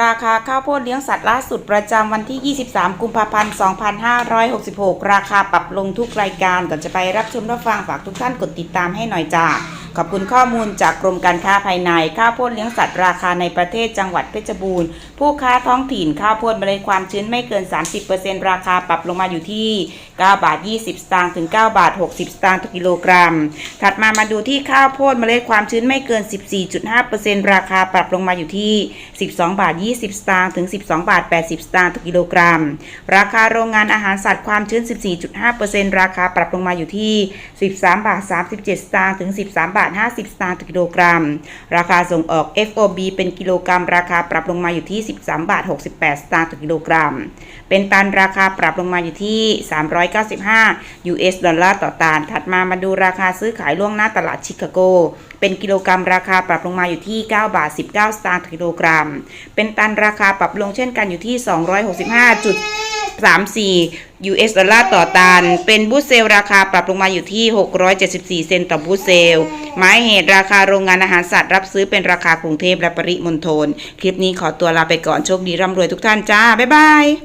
ราคาข้าวโพดเลี้ยงสัตว์ล่าสุดประจำวันที่ 23 กุมภาพันธ์ 2566 ราคาปรับลงทุกรายการก่อนจะไปรับชมรับฟังฝากทุกท่านกดติดตามให้หน่อยจ้า ขอบคุณข้อมูลจากกรมการค้าภายใน ข้าวโพดเลี้ยงสัตว์ราคาในประเทศจังหวัดเพชรบูรณ์ ผู้ค้าท้องถิ่นข้าวโพดเมล็ดความชื้นไม่เกิน 30%ราคาปรับลงมาอยู่ที่ 9 บาท 20 สตางค์ถึง 9 บาท 60 สตางค์ต่อกิโลกรัม ถัดมามาดูที่ข้าวโพดเมล็ดความชื้นไม่เกิน 14.5%ราคาปรับลงมาอยู่ที่ 12 บาท 20 สตางค์ถึง 12 บาท 80 สตางค์ต่อกิโลกรัม ราคาโรงงานอาหารสัตว์ความชื้น 14.5%ราคาปรับลงมาอยู่ที่ 13 บาท 37 สตางค์ถึง 13 บาท50 สตางค์ต่อกิโลกรัม ราคาส่งออก FOB เป็นกิโลกรัม ราคาปรับลงมาอยู่ที่ 13 บาท 68 สตางค์ต่อกิโลกรัม เป็นตันราคาปรับลงมาอยู่ที่ 395 US ดอลลาร์ต่อตัน ถัดมามาดูราคาซื้อขายล่วงหน้าตลาดชิคาโก เป็นกิโลกรัมราคาปรับลงมาอยู่ที่ 9 บาท 19 สตางค์ต่อกิโลกรัม เป็นตันราคาปรับลงเช่นกันอยู่ที่ 34 US ดอลลาร์ต่อตัน เป็นบูเซลราคาปรับลงมาอยู่ที่ 674 เซนต์ต่อบูเซล หมายเหตุราคาโรงงานอาหารสัตว์รับซื้อเป็นราคากรุงเทพและปริมณฑล คลิปนี้ขอตัวลาไปก่อนโชคดีร่ำรวยทุกท่านจ้า บ๊ายบาย